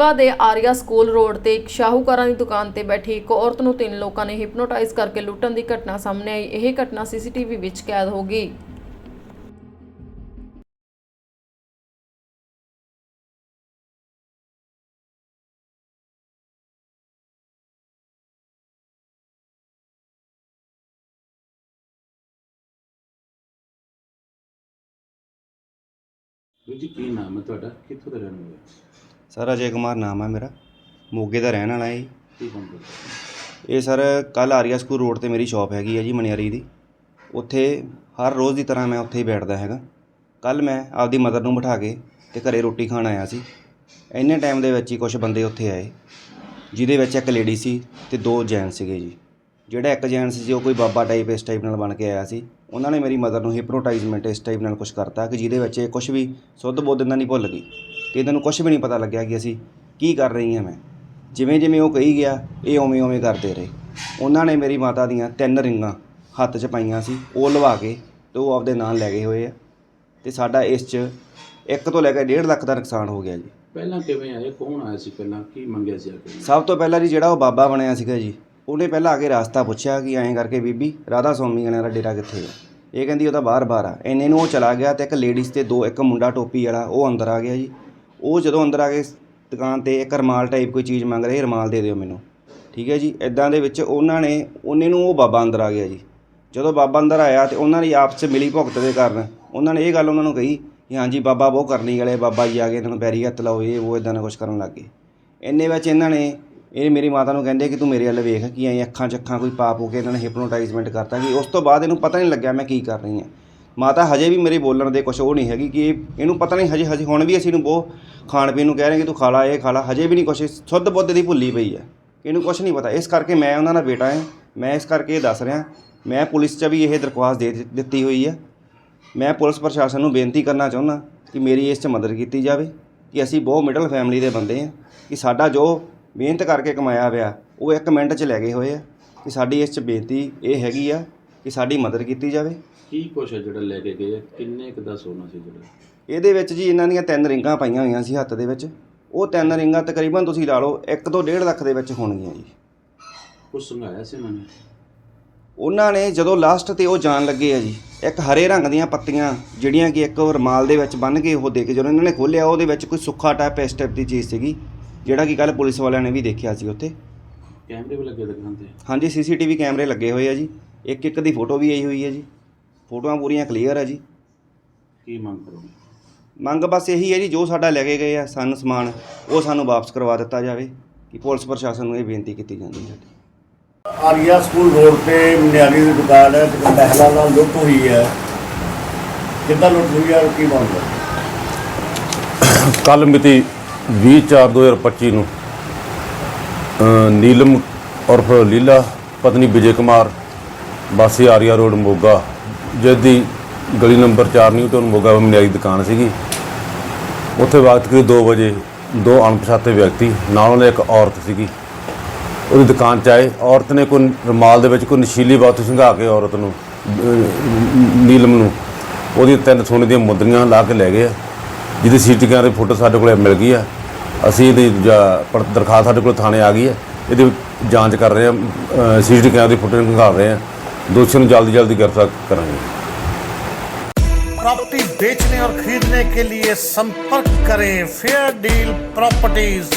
ਮੋਗਾ ਦੇ Arya school road ਤੇ ਇੱਕ ਸ਼ਾਹੂਕਾਰਾਂ ਦੀ ਦੁਕਾਨ ਤੇ ਬੈਠੀ ਇੱਕ ਔਰਤ ਨੂੰ ਤਿੰਨ ਲੋਕਾਂ ਨੇ ਹਿਪਨੋਟਾਈਜ਼ ਕਰਕੇ ਲੁੱਟਣ ਦੀ ਘਟਨਾ ਸਾਹਮਣੇ ਆਈ। ਇਹ ਘਟਨਾ ਸੀਸੀਟੀਵੀ ਵਿੱਚ ਕੈਦ ਹੋ ਗਈ। ਜੀ, ਕੀ ਨਾਮ ਹੈ ਤੁਹਾਡਾ? ਕਿੱਥੋਂ ਦਾ ਰਹਿਣ ਵਾਲੇ ਸਰ ਅਜੇ ਕੁਮਾਰ ਨਾਮ ਹੈ ਮੇਰਾ। ਮੋਗੇ ਦਾ ਰਹਿਣ ਵਾਲਾ ਹੈ ਜੀ? ਇਹ ਸਰ ਕੱਲ ਆਰੀਆ ਸਕੂਲ ਰੋਡ ਤੇ ਮੇਰੀ ਸ਼ਾਪ ਹੈਗੀ ਹੈ ਜੀ ਮਨਿਆਰੀ ਦੀ। ਉੱਥੇ ਹਰ ਰੋਜ਼ ਦੀ ਤਰ੍ਹਾਂ ਮੈਂ ਉੱਥੇ ਹੀ ਬੈਠਦਾ ਹੈਗਾ। ਕੱਲ ਮੈਂ ਆਪਦੀ ਮਦਰ ਨੂੰ ਬਿਠਾ ਕੇ ਤੇ ਘਰੇ ਰੋਟੀ ਖਾਣ ਆਇਆ ਸੀ। ਇੰਨੇ ਟਾਈਮ ਦੇ ਵਿੱਚ ਹੀ ਕੁਝ ਬੰਦੇ ਉੱਥੇ ਆਏ ਜਿਹਦੇ ਵਿੱਚ ਇੱਕ ਲੇਡੀ ਸੀ ਤੇ ਦੋ ਜੈਂਟਸ ਸੀਗੇ ਜੀ। ਜਿਹੜਾ ਇੱਕ ਜੈਂਟਸ ਸੀ ਉਹ ਕੋਈ ਬਾਬਾ ਟਾਈਪ ਇਸ ਟਾਈਪ ਨਾਲ ਬਣ ਕੇ ਆਇਆ ਸੀ। ਉਹਨਾਂ ਨੇ ਮੇਰੀ ਮਦਰ ਨੂੰ ਹਿਪਨੋਟਾਈਜ਼ਮੈਂਟ ਇਸ ਟਾਈਪ ਨਾਲ ਕੁਝ ਕਰਤਾ ਕਿ ਜਿਹਦੇ ਵਿੱਚ ਇਹ ਕੁਝ ਵੀ ਸੁੱਧ ਬੁੱਧ ਇਹਨਾਂ ਨਹੀਂ ਭੁੱਲ ਗਈ। ਤੇ ਇਹਨਾਂ ਨੂੰ ਕੁਝ ਵੀ ਨਹੀਂ ਪਤਾ ਲੱਗਿਆ ਕਿ ਅਸੀਂ ਕੀ ਕਰ ਰਹੀ ਹਾਂ ਮੈਂ। ਜਿਵੇਂ ਜਿਵੇਂ ਉਹ ਕਹੀ ਗਿਆ ਇਹ ਉਵੇਂ ਉਵੇਂ ਕਰਦੇ ਰਹੇ। ਉਹਨਾਂ ਨੇ ਮੇਰੀ ਮਾਤਾ ਦੀਆਂ ਤਿੰਨ ਰਿੰਗਾਂ ਹੱਥ 'ਚ ਪਾਈਆਂ ਸੀ ਉਹ ਲਵਾ ਕੇ ਤੇ ਉਹ ਆਪਦੇ ਨਾਲ ਲੈ ਗਏ ਹੋਏ ਆ। ਤੇ ਸਾਡਾ ਇਸ 'ਚ ਇੱਕ ਤੋਂ ਲੈ ਕੇ 1.5 ਲੱਖ ਦਾ ਨੁਕਸਾਨ ਹੋ ਗਿਆ ਜੀ। ਪਹਿਲਾਂ ਕਿਵੇਂ ਆਏ? ਕੌਣ ਆਇਆ ਸੀ ਪਹਿਲਾਂ? ਕੀ ਮੰਗਿਆ ਸੀ ਆ ਕੇ? ਸਭ ਤੋਂ ਪਹਿਲਾਂ ਜੀ ਜਿਹੜਾ ਉਹ ਬਾਬਾ ਬਣਿਆ ਸੀਗਾ ਜੀ ਉਹਨੇ ਪਹਿਲਾਂ ਆ ਕੇ ਰਾਸਤਾ ਪੁੱਛਿਆ ਕਿ ਐਂ ਕਰਕੇ ਬੀਬੀ ਰਾਧਾ ਸਵਾਮੀ ਗਣਿਆ ਦਾ ਡੇਰਾ ਕਿੱਥੇ ਹੈ ਇਹ ਕਹਿੰਦੀ ਉਹ ਤਾਂ ਬਾਹਰ ਬਾਹਰ ਆ। ਇੰਨੇ ਨੂੰ ਉਹ ਚਲਾ ਗਿਆ ਤੇ ਇੱਕ ਲੇਡੀਜ਼ ਤੇ ਦੋ ਇੱਕ ਮੁੰਡਾ ਟੋਪੀ ਵਾਲਾ ਉਹ ਅੰਦਰ ਆ ਗਿਆ ਜੀ। ਉਹ ਜਦੋਂ ਅੰਦਰ ਆ ਕੇ ਦੁਕਾਨ ਤੇ ਇੱਕ ਰੁਮਾਲ ਟਾਈਪ ਕੋਈ ਚੀਜ਼ ਮੰਗ ਰਹੇ, ਰੁਮਾਲ ਦੇ ਦਿਓ ਮੈਨੂੰ। ਠੀਕ ਹੈ ਜੀ? ਇਦਾਂ ਦੇ ਵਿੱਚ ਉਹਨਾਂ ਨੇ, ਉਹਨੇ ਨੂੰ ਉਹ ਬਾਬਾ ਅੰਦਰ ਆ ਗਿਆ ਜੀ। ਜਦੋਂ ਬਾਬਾ ਅੰਦਰ ਆਇਆ ਤੇ ਉਹਨਾਂ ਦੀ ਆਪਸ 'ਚ ਮਿਲੀ ਭੁਗਤ ਦੇ ਕਾਰਨ, ਉਹਨਾਂ ਨੇ ਇਹ ਗੱਲ ਉਹਨਾਂ ਨੂੰ ਕਹੀ ਕਿ ਹਾਂਜੀ, ਬਾਬਾ ਬਹੁਤ ਕਰਨੀ ਵਾਲੇ, ਬਾਬਾ ਜੀ ਆ ਗਏ ਇਹਨਾਂ ਨੂੰ ਪੈਰੀ ਹੱਥ ਲਾਓ, ਇਹ, ਉਹ ਇਦਾਂ ਦਾ ਕੁਝ ਕਰਨ ਲੱਗ ਗਏ। ਇੰਨੇ ਵਿੱਚ ਇਹਨਾਂ ਨੇ, ਇਹ ਮੇਰੀ ਮਾਤਾ ਨੂੰ ਕਹਿੰਦੇ ਕਿ ਤੂੰ ਮੇਰੇ ਵੱਲ ਵੇਖ ਕਿ ਐਂ ਅੱਖਾਂ 'ਚ ਅੱਖਾਂ ਕੋਈ ਪਾਪ ਹੋ ਕੇ ਇਹਨਾਂ ਨੇ ਹਿਪਨੋਟਾਈਜ਼ਮੈਂਟ ਕਰਤਾ ਕਿ ਉਸ ਤੋਂ ਬਾਅਦ ਇਹਨੂੰ ਪਤਾ ਨਹੀਂ ਲੱਗਿਆ ਮੈਂ ਕੀ ਕਰ ਰਹੀ ਹਾਂ। ਮਾਤਾ ਹਜੇ ਵੀ ਮੇਰੇ ਬੋਲਣ ਦੇ ਕੁਝ ਉਹ ਨਹੀਂ ਹੈਗੀ ਕਿ ਇਹਨੂੰ ਪਤਾ ਨਹੀਂ ਹਜੇ ਹਜੇ ਹੁਣ ਵੀ ਅਸੀਂ ਇਹਨੂੰ ਬਹੁਤ ਖਾਣ ਪੀਣ ਨੂੰ ਕਹਿ ਰਹੇ ਕਿ ਤੂੰ ਖਾ ਲਾ ਇਹ ਖਾ ਲਾ ਹਜੇ ਵੀ ਨਹੀਂ ਕੁਛ ਸੁੱਧ ਬੁੱਧ ਦੀ ਭੁੱਲੀ ਪਈ ਹੈ। ਇਹਨੂੰ ਕੁਝ ਨਹੀਂ ਪਤਾ। ਇਸ ਕਰਕੇ ਮੈਂ ਉਹਨਾਂ ਦਾ ਬੇਟਾ ਹਾਂ। ਮੈਂ ਇਸ ਕਰਕੇ ਇਹ ਦੱਸ ਰਿਹਾ। ਮੈਂ ਪੁਲਿਸ 'ਚ ਵੀ ਇਹ ਦਰਖਾਸਤ ਦੇ ਦਿੱ- ਦਿੱਤੀ ਹੋਈ ਹੈ। ਮੈਂ ਪੁਲਿਸ ਪ੍ਰਸ਼ਾਸਨ ਨੂੰ ਬੇਨਤੀ ਕਰਨਾ ਚਾਹੁੰਦਾ ਕਿ ਮੇਰੀ ਇਸ 'ਚ ਮਦਦ ਕੀਤੀ ਜਾਵੇ ਕਿ ਅਸੀਂ ਬਹੁਤ ਮਿਡਲ ਫੈਮਿਲੀ ਦੇ ਬੰਦੇ ਹਾਂ ਕਿ ਸਾਡਾ ਜੋ ਮਿਹਨਤ ਕਰਕੇ ਕਮਾਇਆ ਹੋਇਆ, ਉਹ ਇੱਕ ਮਿੰਟ 'ਚ ਲੈ ਗਏ ਹੋਏ ਆ। ਕਿ ਸਾਡੀ ਇਸ 'ਚ ਬੇਨਤੀ ਇਹ ਹੈਗੀ ਆ ਕਿ ਸਾਡੀ ਮਦਦ ਕੀਤੀ ਜਾਵੇ। ਕੀ ਕੁਛ ਹੈ ਜਿਹੜਾ ਲੈ ਕੇ ਗਏ ਕਿੰਨੇ ਕੁ ਦਾ ਸੋਨਾ ਸੀ ਜਿਹੜਾ? ਇਹਦੇ ਵਿੱਚ ਜੀ ਇਹਨਾਂ ਦੀਆਂ ਤਿੰਨ ਰਿੰਗਾਂ ਪਾਈਆਂ ਹੋਈਆਂ ਸੀ ਹੱਥ ਦੇ ਵਿੱਚ। ਉਹ ਤਿੰਨ ਰਿੰਗਾਂ ਤਕਰੀਬਨ ਤੁਸੀਂ ਲਾ ਲਓ 1 ਤੋਂ 1.5 ਲੱਖ ਦੇ ਵਿੱਚ ਹੋਣਗੀਆਂ ਜੀ। ਕੁਛ ਸੰਘਾਇਆ ਸੀ ਉਹਨਾਂ ਨੇ? ਉਹਨਾਂ ਨੇ ਜਦੋਂ ਲਾਸਟ ਤੇ ਉਹ ਜਾਣ ਲੱਗੇ ਆ ਜੀ ਇੱਕ ਹਰੇ ਰੰਗ ਦੀਆਂ ਪੱਤੀਆਂ ਜਿਹੜੀਆਂ ਕਿ ਇੱਕ ਰਮਾਲ ਦੇ ਵਿੱਚ ਬੰਨ੍ਹ ਕੇ ਉਹ ਦੇ ਕੇ ਜਦੋਂ ਇਹਨਾਂ ਨੇ ਖੋਲ੍ਹਿਆ ਉਹਦੇ ਵਿੱਚ ਕੋਈ ਸੁੱਖਾ ਟਾਈਪ ਇਸ ਟਾਈਪ ਦੀ ਚੀਜ਼ ਸੀਗੀ ਜਿਹੜਾ ਕਿ ਕੱਲ ਪੁਲਿਸ ਵਾਲਿਆਂ ਨੇ ਵੀ ਦੇਖਿਆ ਸੀ ਉੱਥੇ। ਕੈਮਰੇ ਵੀ ਲੱਗੇ ਦੁਕਾਨ ਤੇ ਹਾਂਜੀ ਸੀਸੀਟੀਵੀ ਕੈਮਰੇ ਲੱਗੇ ਹੋਏ ਆ ਜੀ। ਇੱਕ ਇੱਕ ਦੀ ਫੋਟੋ ਵੀ ਆਈ ਹੋਈ ਹੈ ਜੀ। ਫੋਟੋਆਂ ਪੂਰੀਆਂ ਕਲੀਅਰ ਆ ਜੀ। ਕੀ ਮੰਗ ਕਰੋਗੇ? ਮੰਗ ਬਸ ਇਹੀ ਹੈ ਜੀ ਜੋ ਸਾਡਾ ਲੈ ਕੇ ਗਏ ਆ ਸਾਨੂੰ ਸਮਾਨ ਉਹ ਸਾਨੂੰ ਵਾਪਸ ਕਰਵਾ ਦਿੱਤਾ ਜਾਵੇ ਕਿ ਪੁਲਿਸ ਪ੍ਰਸ਼ਾਸਨ ਨੂੰ ਇਹ ਬੇਨਤੀ ਕੀਤੀ ਜਾਂਦੀ ਹੈ। ਆਰੀਆ ਸਕੂਲ ਰੋਡ ਤੇ ਮਨਿਆਰੀ ਦੀ ਦੁਕਾਨ ਹੈ ਤੇ ਮਹਿਲਾ ਨਾਲ ਲੁੱਟ ਹੋਈ ਹੈ। ਕਿੱਦਾਂ ਲੁੱਟ ਹੋਈ ਹੈ ਔਰ ਕੀ ਮਾਮਲਾ? ਕੱਲ ਮਿਤੀ 20/4/2025 ਨੂੰ ਨੀਲਮ ਉਰਫ ਲੀਲਾ ਪਤਨੀ ਵਿਜੇ ਕੁਮਾਰ ਵਾਸੀ ਆਰੀਆ ਰੋਡ ਮੋਗਾ, ਜਿਹਦੀ ਗਲੀ ਨੰਬਰ 4 ਨਿਊਟਨ ਮੋਗਾ ਮਨਿਆਰੀ ਦੁਕਾਨ ਸੀਗੀ। ਉੱਥੇ ਵਕਤ ਕਰੀਬ 2 ਵਜੇ ਦੋ ਅਣਪਛਾਤੇ ਵਿਅਕਤੀ, ਨਾਲ ਉਹਨੇ ਇੱਕ ਔਰਤ ਸੀਗੀ। ਉਹਦੀ ਦੁਕਾਨ 'ਚ ਆਏ। ਔਰਤ ਨੇ ਕੋਈ ਰੁਮਾਲ ਦੇ ਵਿੱਚ ਕੋਈ ਨਸ਼ੀਲੀ ਵਸਤੂ ਸੰਘਾ ਕੇ ਔਰਤ ਨੂੰ ਨੀਲਮ ਨੂੰ, ਉਹਦੀਆਂ ਤਿੰਨ ਸੋਨੇ ਦੀਆਂ ਮੁੰਦਰੀਆਂ ਲਾ ਕੇ ਲੈ ਗਏ ਆ। ਜਿਹਦੀ ਸੀਟੀ ਕੈਮਰੇ ਫੋਟੋ ਸਾਡੇ ਕੋਲ ਮਿਲ ਗਈ ਆ। ਅਸੀਂ ਇਹਦੀ ਜਾ- ਦਰਖਾਸਤ ਸਾਡੇ ਕੋਲ ਥਾਣੇ ਆ ਗਈ ਹੈ ਇਹਦੀ ਜਾਂਚ ਕਰ ਰਹੇ ਆ ਸੀਟੀ ਕੈਮਰੇ ਦੀ ਫੋਟੋ ਨਿਕਾਲ ਰਹੇ ਆ। ਦੋਸ਼ੀ ਨੂੰ ਜਲਦੀ ਜਲਦੀ ਗ੍ਰਿਫਤਾਰ ਕਰਾਂਗੇ प्रॉपर्टी बेचने और खरीदने के लिए संपर्क करें फेयर डील प्रॉपर्टीज